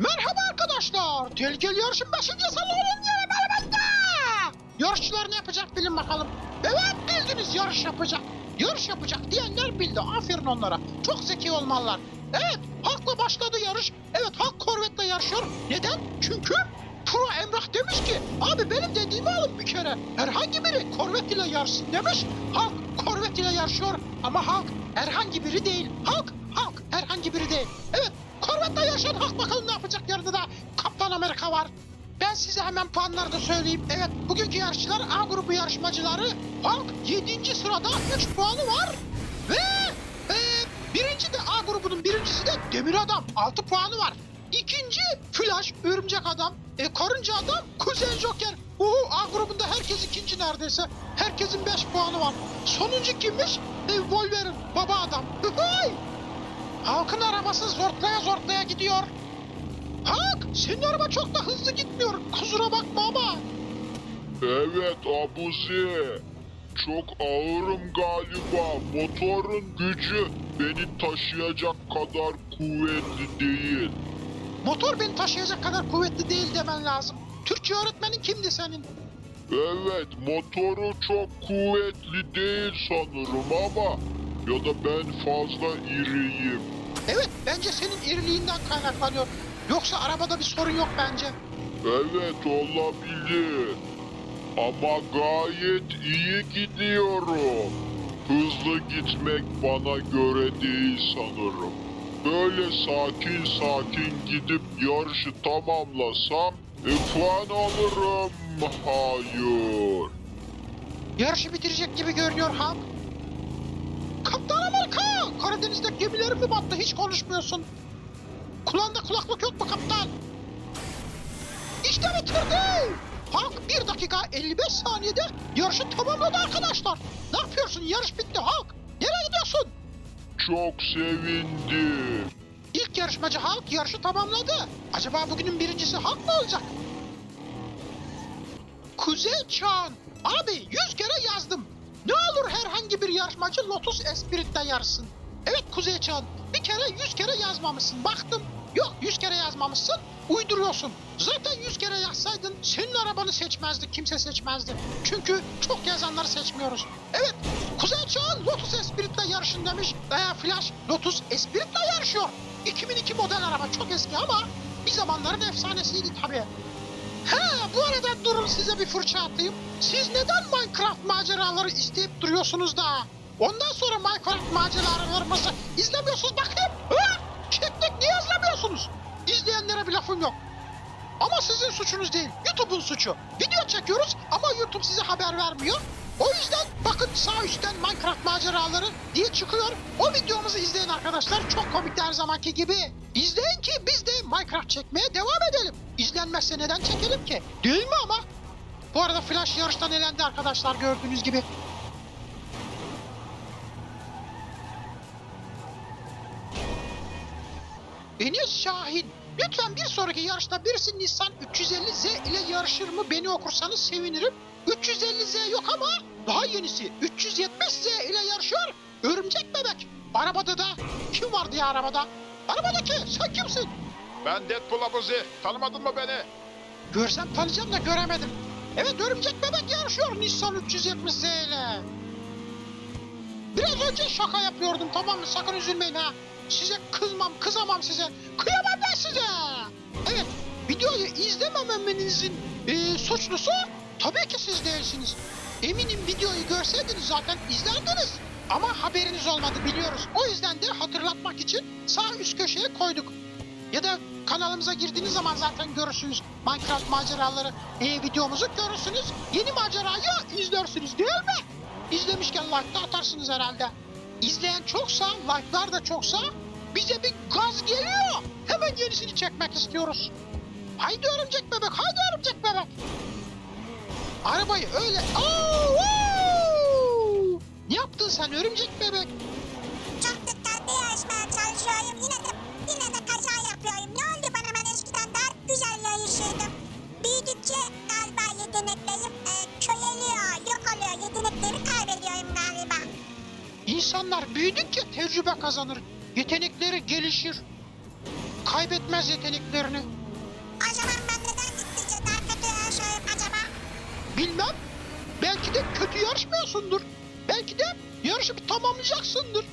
Merhaba arkadaşlar. Tehlikeli yarışın 5. salonun yeri bölümünde. Yarışçılar ne yapacak bilin bakalım. Evet bildiniz yarış yapacak. Yarış yapacak diyenler bildi. Aferin onlara. Çok zeki olmalılar. Evet Halk'la başladı yarış. Evet Halk Korvet'le yarışıyor. Neden? Çünkü Pro Emrah demiş ki abi benim dediğimi alın bir kere. Herhangi biri Korvet ile yarışsın demiş. Halk Korvet ile yarışıyor ama Halk herhangi biri değil. Halk, Halk herhangi biri değil. Evet Korvet'le yarışan Halk bakalım ne yapacak yarın da Kaptan Amerika var. Ben size hemen puanları da söyleyeyim. Evet bugünkü yarışçılar A grubu yarışmacıları Halk 7. sırada 3 puanı var. Ve e, birinci de A grubunun birincisi de Demir Adam 6 puanı var. İkinci Flash, Örümcek Adam, e, Karınca Adam, Kuzey Joker. Uhu, A grubunda herkes ikinci neredeyse. Herkesin 5 puanı var. Sonuncu kimmiş? E, Wolverine, Baba Adam. Halkın arabası zortlaya zortlaya gidiyor. Halk, senin araba çok da hızlı gitmiyor. Kusura bakma ama. Evet Abuzi. Çok ağırım galiba. Motorun gücü beni taşıyacak kadar kuvvetli değil. Motor beni taşıyacak kadar kuvvetli değil demen lazım. Türkçe öğretmenin kimdi senin? Evet motoru çok kuvvetli değil sanırım ama ya da ben fazla iriyim. Evet, bence senin iriliğinden kaynaklanıyor. Yoksa arabada bir sorun yok bence. Evet olabilir. Ama gayet iyi gidiyorum. Hızlı gitmek bana göre değil sanırım. Böyle sakin sakin gidip yarışı tamamlasam e, puan alırım. Hayır. Yarışı bitirecek gibi görünüyor Halk. Kaptan Amerika! Karadeniz'de gemilerin mi battı? Hiç konuşmuyorsun. Kulağında kulaklık yok mu kaptan? İşte bitirdi! Halk 1 dakika 55 saniyede yarışı tamamladı arkadaşlar. Ne yapıyorsun? Yarış bitti Halk. Nereye gidiyorsun? Çok sevindim. İlk yarışmacı Halk yarışı tamamladı. Acaba bugünün birincisi Halk mı olacak? Kuzey Çağan. Abi 100 kere yazdım. Ne olur herhangi bir yarışmacı Lotus Esprit'te yarışsın. Evet Kuzey Çağan. Bir kere 100 kere yazmamışsın. Baktım. Yok 100 kere yazmamışsın. Uyduruyorsun. Zaten 100 kere yazsaydın senin arabanı seçmezdi. Kimse seçmezdi. Çünkü çok yazanları seçmiyoruz. Evet Kuzey Çağan Lotus Esprit'le yarışın demiş. Ee, Flash Lotus Esprit'le yarışıyor. 2002 model araba çok eski ama bir zamanların efsanesiydi tabii. Durun size bir fırça atayım. Siz neden Minecraft maceraları isteyip duruyorsunuz da? Ondan sonra Minecraft maceralarımızı izlemiyorsunuz bakayım. Ha? Niye izlemiyorsunuz? İzleyenlere bir lafım yok. Ama sizin suçunuz değil. YouTube'un suçu. Video çekiyoruz ama YouTube size haber vermiyor. O yüzden bakın sağ üstten Minecraft maceraları diye çıkıyor. O videomuzu izleyin arkadaşlar. Çok komik her zamanki gibi. İzleyin ki biz de Minecraft çekmeye devam edelim. İzlenmezse neden çekelim ki? Değil mi ama? Bu arada Flash yarıştan elendi arkadaşlar gördüğünüz gibi. Enes Şahin. Lütfen bir sonraki yarışta birisi Nissan 350Z ile yarışır mı beni okursanız sevinirim. 350Z yok ama daha yenisi 370Z ile yarışıyor. Örümcek bebek. Arabada da kim vardı ya arabada? Arabadaki sen kimsin? Ben Deadpool Abuzi. Tanımadın mı beni? Görsem tanıyacağım da göremedim. Evet örümcek bebek yarışıyor Nissan 370Z ile. Biraz önce şaka yapıyordum tamam mı? Sakın üzülmeyin ha. Size kızmam, kızamam size. Kıyamam ben size. Evet, videoyu izlemememenizin e, suçlusu tabii ki siz değilsiniz. Eminim videoyu görseydiniz zaten izlerdiniz. Ama haberiniz olmadı biliyoruz. O yüzden de hatırlatmak için sağ üst köşeye koyduk. Ya da kanalımıza girdiğiniz zaman zaten görürsünüz Minecraft maceraları e, videomuzu görürsünüz. Yeni macerayı izlersiniz değil mi? İzlemişken like da atarsınız herhalde. İzleyen çoksa, like'lar da çoksa bize bir gaz geliyor. Hemen yenisini çekmek istiyoruz. Haydi örümcek bebek, haydi örümcek bebek. Arabayı öyle... Oo, oo! Ne yaptın sen örümcek bebek? Çok dikkatli yarışmaya çalışıyorum. Yine de yine de kaza yapıyorum. Ne oldu bana ben eskiden daha güzel yarışıyordum. Büyüdükçe galiba yeteneklerim e, köreliyor, yok oluyor. Yeteneklerimi kaybediyorum galiba. İnsanlar büyüdükçe tecrübe kazanır. Yetenekleri gelişir. kaybetmez yeteneklerini. O zaman ben neden gittikçe daha kötü yarışıyorum acaba? Bilmem. Belki de kötü yarışmıyorsundur. Belki de yarışı bir tamamlayacaksındır.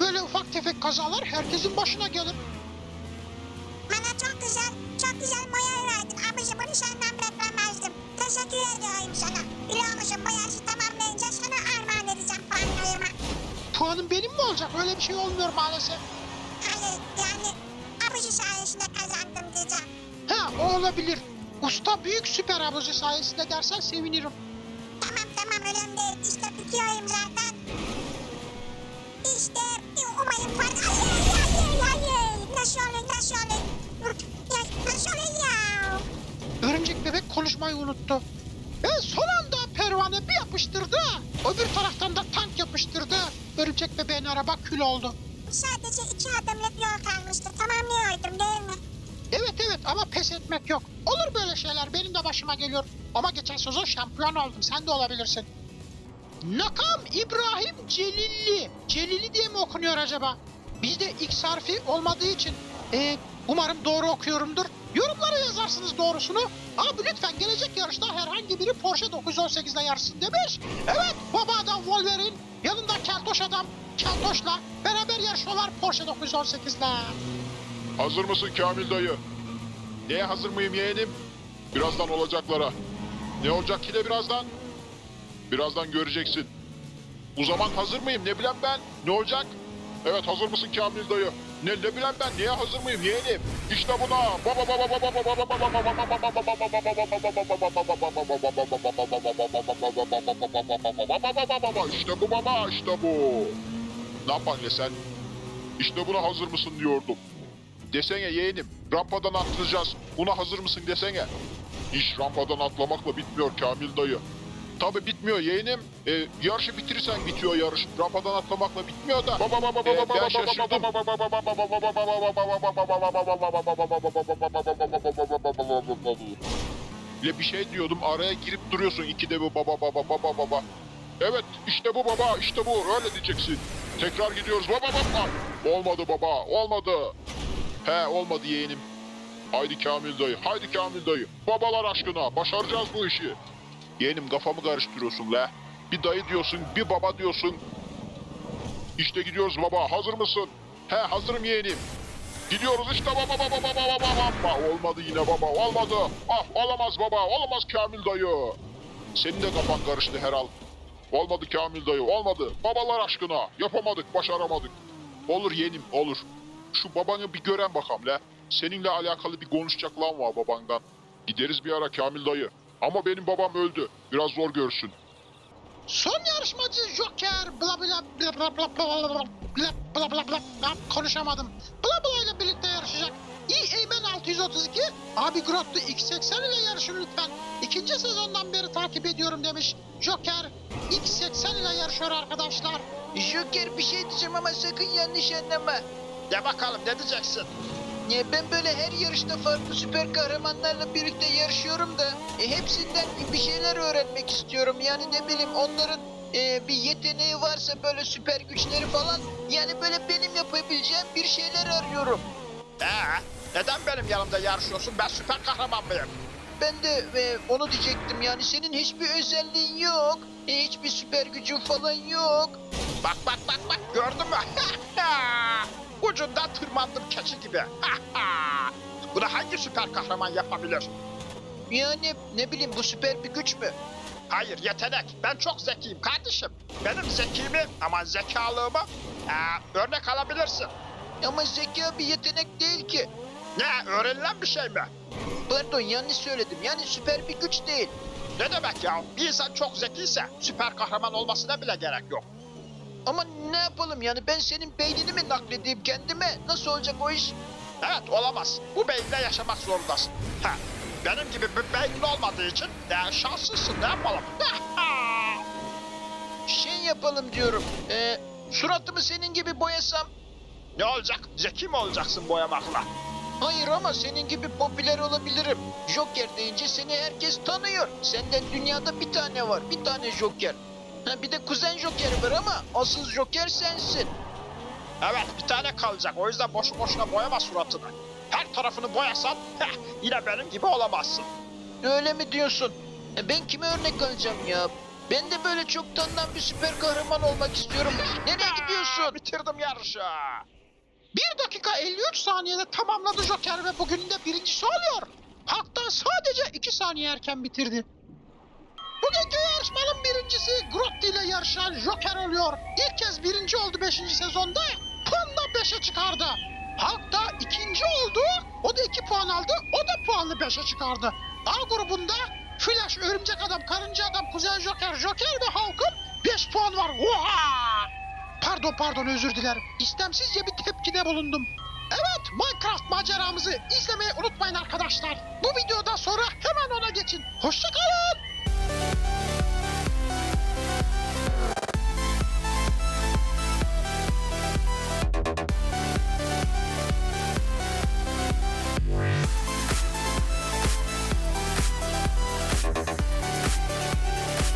Böyle ufak tefek kazalar herkesin başına gelir. Bana çok güzel, çok güzel moral verdin. Abici bunu senden beklemezdim. Teşekkür ediyorum sana. Biliyor musun bu yarışı Puanın benim mi olacak? Öyle bir şey olmuyor maalesef. Hayır yani abici sayesinde kazandım diyeceğim. Ha o olabilir. Usta büyük süper abuzi sayesinde dersen sevinirim. Tamam tamam önemli değil. İşte bitiyorum zaten. İşte umarım puan... Hayır hayır hayır. Nasıl olur nasıl olur? Nasıl olur ya? Örümcek bebek konuşmayı unuttu. Ve son anda pervane bir yapıştırdı. Öbür taraftan da tank yapıştırdı. Örümcek bebeğin araba kül oldu. Sadece iki adımlık yol kalmıştı. Tamamlıyordum değil mi? Evet evet ama pes etmek yok. Olur böyle şeyler benim de başıma geliyor. Ama geçen sezon şampiyon oldum sen de olabilirsin. Nakam İbrahim Celilli. Celilli diye mi okunuyor acaba? Bizde X harfi olmadığı için e, umarım doğru okuyorumdur. Yorumlara yazarsınız doğrusunu. Abi lütfen gelecek yarışta herhangi biri Porsche 918 ile yarışsın demiş. Evet baba adam Wolverine yanında Keltoş adam Keltoş'la beraber yarışıyorlar Porsche 918 ile. Hazır mısın Kamil dayı? Neye hazır mıyım yeğenim? Birazdan olacaklara. Ne olacak ki de birazdan? Birazdan göreceksin. O zaman hazır mıyım? Ne bileyim ben? Ne olacak? Evet hazır mısın Kamil dayı? Ne, ne bileyim ben niye hazır mıyım yeğenim? İşte buna. Baba baba baba baba baba baba İşte bu baba işte bu. Ne yapan ya sen? İşte buna hazır mısın diyordum. Desene yeğenim. Rampadan atlayacağız. Buna hazır mısın desene. İş rampadan atlamakla bitmiyor Kamil dayı. Tabi bitmiyor yeğenim. Ee, yarışı bitirirsen bitiyor yarış. Rampadan atlamakla bitmiyor da. Baba baba Ee, baba baba şaşırdım. ile bir şey diyordum araya girip duruyorsun ikide bu baba baba baba baba. Evet işte bu baba işte bu öyle diyeceksin. Tekrar gidiyoruz baba baba. Olmadı baba olmadı. He olmadı yeğenim. Haydi Kamil dayı haydi Kamil dayı. Babalar aşkına başaracağız bu işi. Yeğenim kafamı karıştırıyorsun la. Bir dayı diyorsun bir baba diyorsun. İşte gidiyoruz baba hazır mısın? He hazırım yeğenim. Gidiyoruz işte baba baba baba baba baba. Olmadı yine baba olmadı. Ah olamaz baba olamaz Kamil dayı. Senin de kafan karıştı herhal. Olmadı Kamil dayı olmadı. Babalar aşkına yapamadık başaramadık. Olur yeğenim olur. Şu babanı bir gören bakalım la. Seninle alakalı bir konuşacak lan var babandan. Gideriz bir ara Kamil dayı. Ama benim babam öldü. Biraz zor görsün. Son yarışmacı Joker bla bla bla bla bla bla bla bla bla bla bla konuşamadım. Bla bla ile birlikte yarışacak. İyi Eymen 632 abi Grotto X80 ile yarışın lütfen. İkinci sezondan beri takip ediyorum demiş. Joker X80 ile yarışıyor arkadaşlar. Joker bir şey diyeceğim ama sakın yanlış anlama. De bakalım ne diyeceksin? Ya ben böyle her yarışta farklı süper kahramanlarla birlikte yarışıyorum da e, hepsinden bir şeyler öğrenmek istiyorum. Yani ne bileyim onların e, bir yeteneği varsa böyle süper güçleri falan yani böyle benim yapabileceğim bir şeyler arıyorum. Ee, neden benim yanımda yarışıyorsun? Ben süper kahraman mıyım? Ben de e, onu diyecektim yani senin hiçbir özelliğin yok. E, hiçbir süper gücün falan yok. Bak bak bak bak gördün mü? Ucundan tırmandım keçi gibi. Bunu hangi süper kahraman yapabilir? Yani ne bileyim bu süper bir güç mü? Hayır yetenek. Ben çok zekiyim kardeşim. Benim zekimi ama zekalığımı ee, örnek alabilirsin. Ama zeka bir yetenek değil ki. Ne öğrenilen bir şey mi? Pardon yanlış söyledim. Yani süper bir güç değil. Ne demek ya? Bir insan çok zekiyse süper kahraman olmasına bile gerek yok. Ama ne yapalım yani ben senin beynini mi nakledeyim kendime? Nasıl olacak o iş? Evet olamaz. Bu beyinle yaşamak zorundasın. Ha, benim gibi bir beynin olmadığı için de şanslısın ne yapalım? Şey yapalım diyorum. Ee, suratımı senin gibi boyasam. ne olacak? Zeki mi olacaksın boyamakla? Hayır ama senin gibi popüler olabilirim. Joker deyince seni herkes tanıyor. Senden dünyada bir tane var. Bir tane Joker. Ha, bir de kuzen Joker var ama asıl Joker sensin. Evet bir tane kalacak. O yüzden boşu boşuna boyama suratını. her tarafını boyasan heh, yine benim gibi olamazsın. Öyle mi diyorsun? E, ben kime örnek alacağım ya? Ben de böyle çok tanınan bir süper kahraman olmak istiyorum. Nereye gidiyorsun? Bitirdim yarışı. 1 dakika 53 saniyede tamamladı Joker ve bugün de birincisi oluyor. Halktan sadece 2 saniye erken bitirdi. Bugünkü yarışmanın birincisi Grotti ile yarışan Joker oluyor. İlk kez birinci oldu 5. sezonda. Puanla 5'e çıkardı. Halk da ikinci oldu. O da 2 puan aldı. O da puanlı 5'e çıkardı. A grubunda Flash, Örümcek Adam, Karınca Adam, Kuzey Joker, Joker ve Hulk'un 5 puan var. Oha! Pardon pardon özür dilerim. İstemsizce bir tepkide bulundum. Evet Minecraft maceramızı izlemeyi unutmayın arkadaşlar. Bu videodan sonra hemen ona geçin. Hoşçakalın.